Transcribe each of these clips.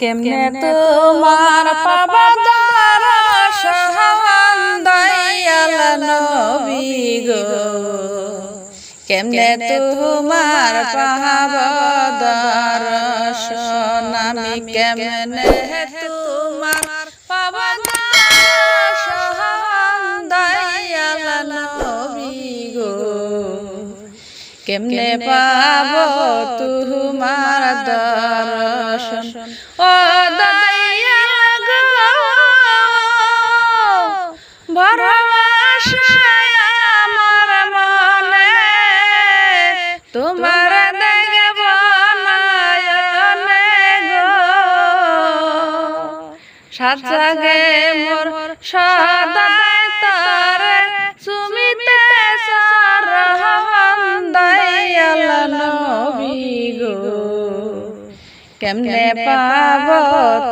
কেমনে তোমার পাবা দর্শন দয়াল নবী গো? কেমনে তোমার পাব দর্শন আমি কেমনে তোমার পাব দর্শন দয়াল নবী গো? কেমনে পাব তোমার দর্শন সাত জাগে মোর সদায় তরে সুমিতে সরহন দয়াল নবী গো। কেমনে পাব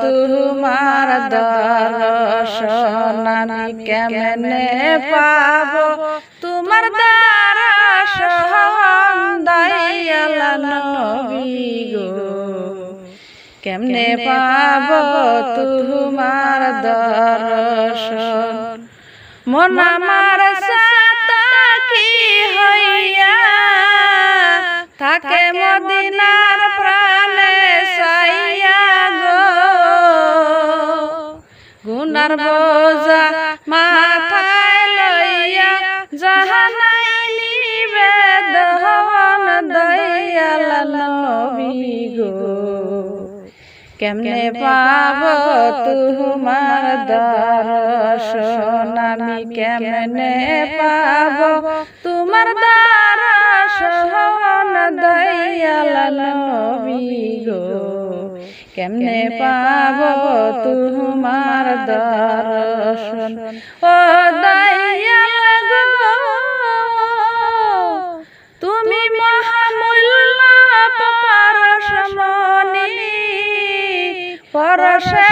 তোমার দর্শন আমি কেমনে পাব তোমার দর্শন দয়াল নবী গো। কেমনে পাব দর্শন মন আমার সাতাকি হইয়া? থাকে মদিনার প্রাণে সাইয়া গো। গুনার বোঝা মাথায় লইয়া জাহানাই নিবেদন দয়াল নবী গো। কেমনে পাব তোমার দর্শন? আমি কেমনে পাব তোমার দর্শন? দয়াল নবী গো কেমনে পাব তোমার দর্শন? ও দয়াল পরশে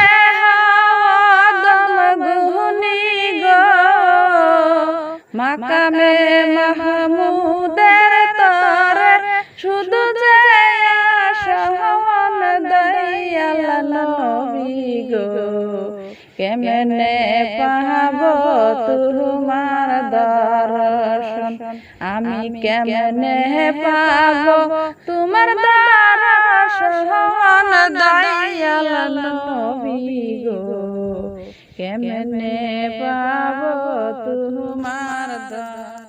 গুহনি গো। মাকামে মাহমুদের তরে শুধু সহন দয়াল নবী গো। কেমনে পাব তোমার দর্শন? আমি কেমনে পাব তোমার দর্শন કેમ કેમને પાવો તું મારતા